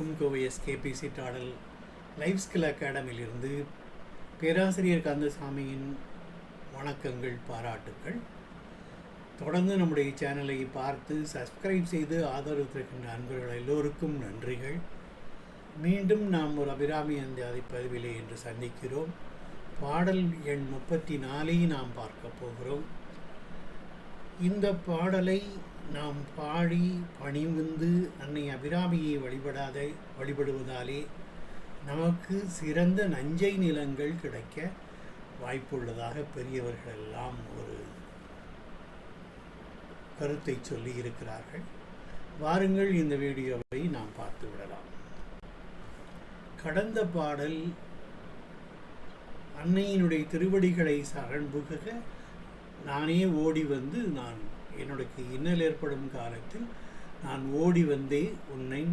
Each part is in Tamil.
அனைவருக்கும் Kovai KPC total life skill அகாடமியிலிருந்து பேராசிரியர் கந்தசாமியின் வணக்கங்கள் பாராட்டுக்கள். தொடர்ந்து நம்முடைய சேனலை பார்த்து சப்ஸ்கிரைப் செய்து ஆதரவு தருகின்ற அன்பர்கள் எல்லோருக்கும் நன்றிகள். மீண்டும் நாம் ஒரு அபிராமி அந்தாதி பதிவிலே என்று சந்திக்கிறோம். பாடல் எண் முப்பத்தி நாலை நாம் பார்க்க போகிறோம். இந்த பாடலை நாம் பாடி பணிவுந்து அன்னை அபிராமியை வழிபடாத வழிபடுவதாலே நமக்கு சிறந்த நஞ்சை நிலங்கள் கிடைக்க வாய்ப்புள்ளதாக பெரியவர்கள் எல்லாம் ஒரு கருத்தை சொல்லி இருக்கிறார்கள். வாருங்கள் இந்த வீடியோவை நாம் பார்த்து விடலாம். கடந்த பாடல் அன்னையினுடைய திருவடிகளை சரண்புக நானே ஓடி வந்து நான் என்னுடைய இன்னல் ஏற்படும் காலத்தில் நான் ஓடி வந்தே உன்னை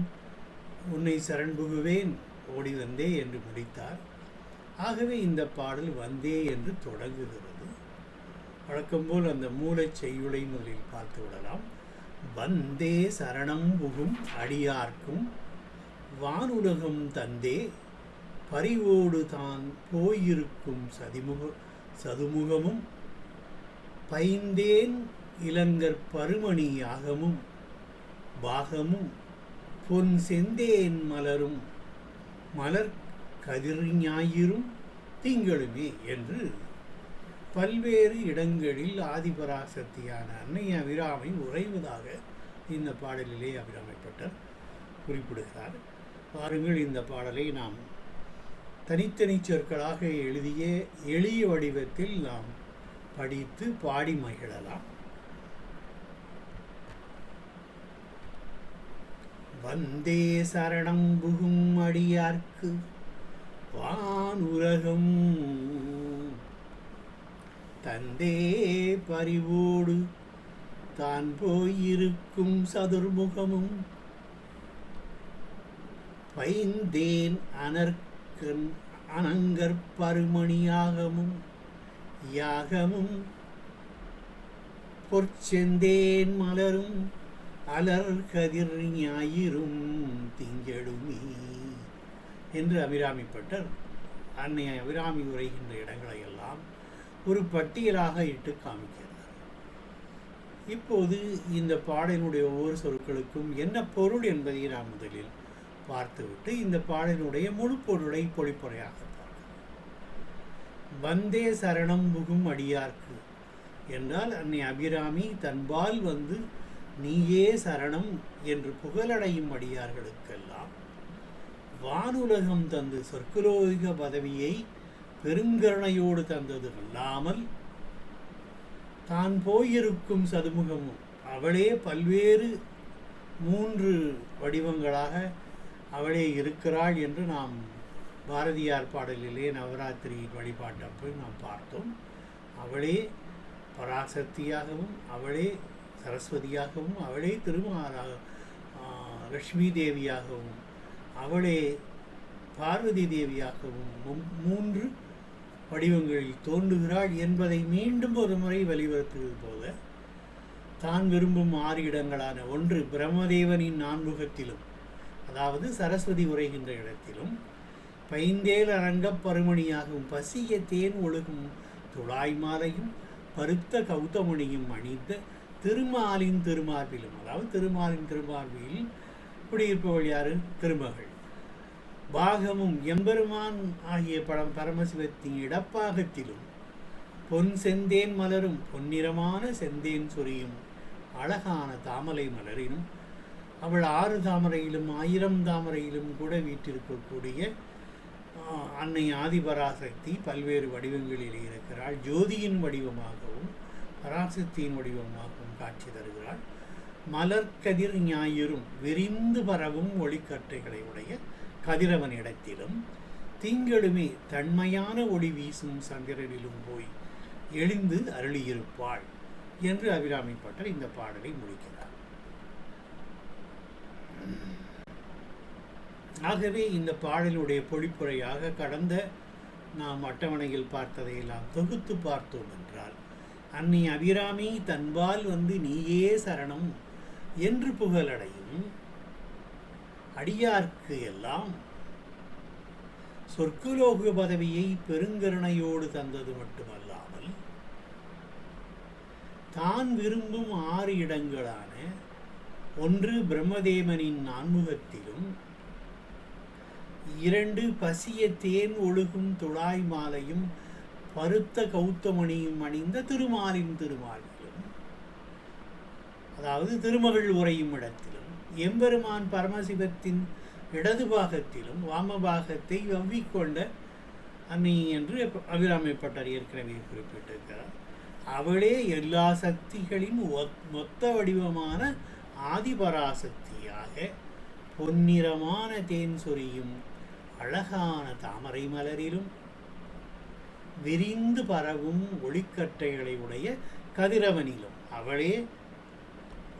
உன்னை சரண்புகுவேன் ஓடி வந்தே என்று முடித்தார். ஆகவே இந்த பாடல் வந்தே என்று தொடங்குகிறது. வழக்கம்போல் அந்த மூளைச் செய்யுளை முதலில் பார்த்து விடலாம். வந்தே சரணம் புகும் அடியார்க்கும் வானுலகம் தந்தே பரிவோடு தான் போயிருக்கும் சதிமுக சதுமுகமும் பைந்தேன் இளங்கற் பருமணி யாகமும் பாகமும் பொன் செந்தேன் மலரும் மலர் கதிர் ஞாயிறும் திங்களுமே என்று பல்வேறு இடங்களில் ஆதிபராசக்தியான அன்னை அபிராமை உறைவதாக இந்த பாடலிலே அபிராமைப்பட்டர் குறிப்பிடுகிறார். பாருங்கள் இந்த பாடலை நாம் தனித்தனி சொற்களாக எழுதிய எளிய வடிவத்தில் நாம் படித்து பாடி மகிழலாம். வந்தே சரணம் புகும் அடியார்க்கு வானுலகம் தந்தே பறிவோடு தான் போயிருக்கும் சதுர்முகமும். பைந்தேன் அனர்க்கன் அனங்கற்பருமணியாகமும் யாகமும். பொற்செந்தேன் மலரும் அலர் கதிர் ஞாயிறும் திங்களுமே என்று அபிராமிப்பட்டர் அன்னை அபிராமி உரைகின்ற இடங்களை எல்லாம் ஒரு பட்டியலாக இட்டு காமிக்கிறார். இப்போது இந்த பாடலினுடைய ஒவ்வொரு சொற்களுக்கும் என்ன பொருள் என்பதை நாம் முதலில் பார்த்துவிட்டு இந்த பாடலினுடைய முழு பொருளை பொழிப்புரையாக வந்தே சரணம் புகும் அடியார்க்கு என்றால் அன்னை அபிராமி தன்பால் வந்து நீயே சரணம் என்று புகழடையும் அடியார்களுக்கெல்லாம் வானுலகம் தந்து சொற்குலோக பதவியை பெருங்கருணையோடு தந்தது அல்லாமல் தான் போயிருக்கும் சதுமுகமும் அவளே பல்வேறு மூன்று வடிவங்களாக அவளே இருக்கிறாள் என்று நாம் பாரதியார் பாடலிலே நவராத்திரி வழிபாட்டப்போ நாம் பார்த்தோம். அவளே பராசக்தியாகவும் அவளே சரஸ்வதியாகவும் அவளே திருமாலாக லக்ஷ்மி தேவியாகவும் அவளே பார்வதி தேவியாகவும் மூன்று வடிவங்களில் தோன்றுகிறாள் என்பதை மீண்டும் ஒரு முறை வலியுறுத்துவது போல தான் விரும்பும் ஆறு இடங்களான ஒன்று பிரம்மதேவனின் நான்முகத்திலும் அதாவது சரஸ்வதி உரைகின்ற இடத்திலும் பைந்தேல் அரங்கப் பருமணியாகவும் பசிய தேன் ஒழுகும் துளாய் மாலையும் பருத்த கௌதமணியும் அணிந்த திருமாலின் திருமார்பிலும். அதாவது திருமாலின் திருமார்பில் குடியிருப்பவள் யாரு? திருமகள். பாகமும் எம்பெருமான் ஆகிய படம் பரமசிவத்தின் இடப்பாகத்திலும் பொன் செந்தேன் மலரும் பொன்னிறமான செந்தேன் சொரியும் அழகான தாமரை மலரினும் அவள் ஆறு தாமரையிலும் ஆயிரம் தாமரையிலும் கூட வீட்டிருக்கக்கூடிய அன்னை ஆதிபராசக்தி பல்வேறு வடிவங்களில் இருக்கிறாள். ஜோதியின் வடிவமாகவும் பராசக்தியின் வடிவமாகவும் காட்சி தருகிறாள். மலர்கதிர் ஞாயிறும் விரிந்து பரவும் ஒளிக்கற்றைகளை உடைய கதிரவன் இடத்திலும் திங்களுமே தன்மையான ஒளி வீசும் சந்திரனிலும் போய் எழுந்து அருளியிருப்பாள் என்று அபிராமிப்பட்டர் இந்த பாடலை முடிக்கிறார். ஆகவே இந்த பாடலுடைய பொழிப்புரையாக கடந்த நாம் அட்டவணையில் பார்த்ததையெல்லாம் தொகுத்து பார்த்தோம் என்றால் அன்னை அபிராமி தன்பால் வந்து நீயே சரணம் என்று புகழடையும். அடியார்க்கு எல்லாம் சொர்க்கலோக பதவியை பெருங்கருணையோடு தந்தது மட்டுமல்லாமல் தான் விரும்பும் ஆறு இடங்களான ஒன்று பிரம்மதேவனின் நான்முகத்திலும் இரண்டு பசிய தேன் ஒழுகும் துழாய் மாலையும் பருத்த கௌத்தமணியும் அணிந்த திருமாலின் திருமாலிலும் அதாவது திருமகள் உரையும் இடத்திலும் எம்பெருமான் பரமசிவத்தின் இடது பாகத்திலும் வாமபாகத்தை வவ்விக்கொண்ட அன்னை என்று அபிராமிப்பட்டர் ஏற்கனவே குறிப்பிட்டிருக்கிறார். அவளே எல்லா சக்திகளின் ஒத்- மொத்த வடிவமான ஆதிபராசக்தியாக பொன்னிறமான தேன் சொரியும் அழகான தாமரை மலரிலும் விரிந்து பரவும் ஒளிக்கட்டைகளை உடைய கதிரவனிலும். அவளே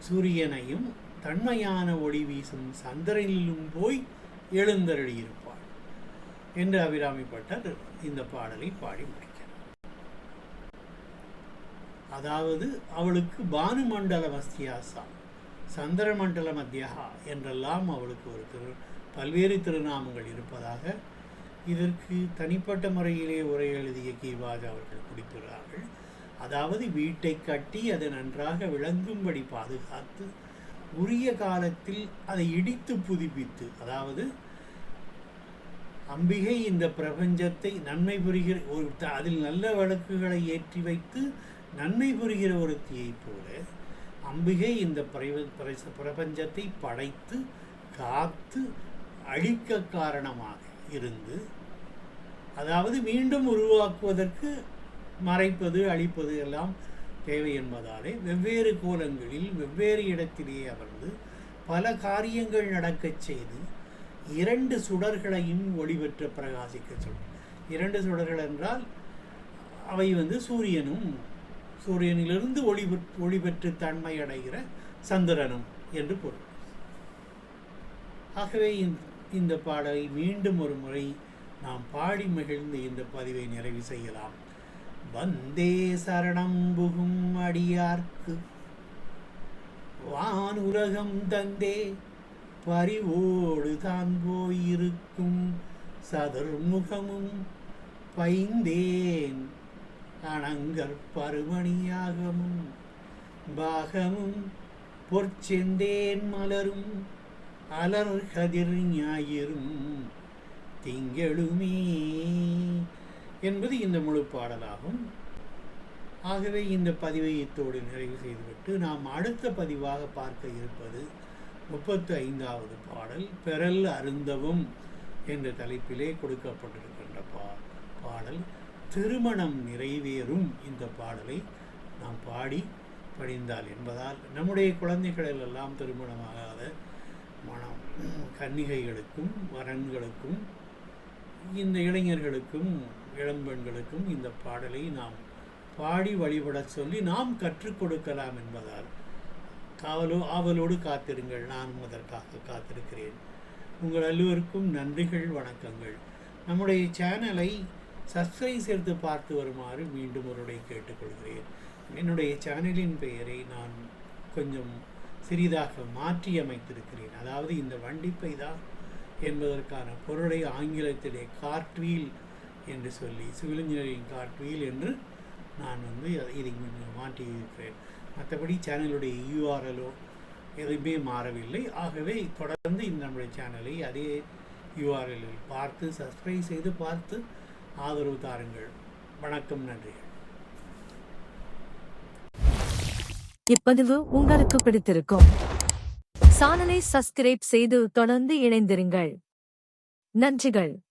சூரியனையும் தன்மையான ஒளி வீசும் சந்திரனிலும் போய் எழுந்தருளியிருப்பாள் என்று அபிராமிப்பட்டர் இந்த பாடலை பாடி முடிக்கிறார். அதாவது அவளுக்கு பானுமண்டல சந்திர சந்திரமண்டல மத்தியகா என்றெல்லாம் அவளுக்கு ஒரு திரு பல்வேறு திருநாமங்கள் இருப்பதாக இதற்கு தனிப்பட்ட முறையிலே உரை எழுதிய கீவாஜ் அவர்கள் குறிப்பிடுகிறார்கள் அதாவது வீட்டை கட்டி அதை நன்றாக விளங்கும்படி பாதுகாத்து உரிய காலத்தில் அதை இடித்து புதுப்பித்து அதாவது அம்பிகை இந்த பிரபஞ்சத்தை நன்மை புரிகிற ஒரு அதில் நல்ல வழக்குகளை ஏற்றி வைத்து நன்மை புரிகிற ஒருத்தியைப் போல அம்பிகை இந்த பிரபஞ்சத்தை படைத்து காத்து அழிக்க காரணமாக இருந்து அதாவது மீண்டும் உருவாக்குவதற்கு மறைப்பது அழிப்பது எல்லாம் தேவை என்பதாலே வெவ்வேறு கோலங்களில் வெவ்வேறு இடத்திலே அமர்ந்து பல காரியங்கள் நடக்கச் செய்து இரண்டு சுடர்களையும் ஒளிபெற்ற பிரகாசிக்க சொல்லும் இரண்டு சுடர்கள் என்றால் அவை வந்து சூரியனும் சூரியனிலிருந்து ஒளி ஒளிபெற்று தன்மை அடைகிற சந்திரனும் என்று பொருள். ஆகவே இந்த- பாடலை மீண்டும் ஒரு முறை நாம் பாடி மகிழ்ந்து இந்த பதிவை நிறைவு செய்யலாம். வந்தே சரணம் புகும் அடியார்க்கு. வானுலகம் தந்தே பரிவோடு தான் போயிருக்கும். சதுர்முகமும் பைந்தேன் அணங்கற் பருமணியாகமும் பாகமும் பொற்செந்தேன் மலரும். அலர் கதிர் ஞாயிறும் திங்களுமே என்பது இந்த முழு பாடலாகும். ஆகவே இந்த பதிவை இத்தோடு நிறைவு செய்துவிட்டு நாம் அடுத்த பதிவாக பார்க்க இருப்பது முப்பத்து ஐந்தாவது பாடல் பெறல் அருந்தவும் என்ற தலைப்பிலே கொடுக்கப்பட்டிருக்கின்ற பா பாடல் திருமணம் நிறைவேறும் இந்த பாடலை நாம் பாடி படிந்தால் என்பதால் நம்முடைய குழந்தைகளில் எல்லாம் திருமணமாகாத மனம் கன்னிகைகளுக்கும் வரன்களுக்கும் இந்த இளைஞர்களுக்கும் இளம்பெண்களுக்கும் இந்த பாடலை நாம் பாடி வழிபடச் சொல்லி நாம் கற்றுக் கொடுக்கலாம் என்பதால் காவலோ ஆவலோடு காத்திருங்கள். நானும் அதற்காக காத்திருக்கிறேன். உங்கள் எல்லோருக்கும் நன்றிகள் வணக்கங்கள். நம்முடைய சேனலை சப்ஸ்கிரைப் சேர்த்து பார்த்து வருமாறு மீண்டும் ஒருடைய கேட்டுக்கொள்கிறேன். என்னுடைய சேனலின் பெயரை நான் கொஞ்சம் சிறிதாக மாற்றி அமைத்திருக்கிறேன் அதாவது இந்த வண்டிப்பை தான் என்பதற்கான பொருளை ஆங்கிலத்திலே கார்ட்வீல் என்று சொல்லி சிவில் இன்ஜினியரிங் கார்ட்வீல் என்று நான் வந்து இதை கொஞ்சம் மாற்றி இருக்கிறேன் மற்றபடி சேனலுடைய யூஆர்எலோ எதுவுமே மாறவில்லை. ஆகவே தொடர்ந்து இந்த நம்முடைய சேனலை அதே யூஆர்எல்லில் பார்த்து சப்ஸ்கிரைப் செய்து பார்த்து ஆதரவு தாருங்கள். வணக்கம் நன்றிகள். இப்பதிவு உங்களுக்கு பிடித்திருக்கும். சானலை சப்ஸ்கிரைப் செய்து தொடர்ந்து இணைந்திருங்கள். நன்றிகள்.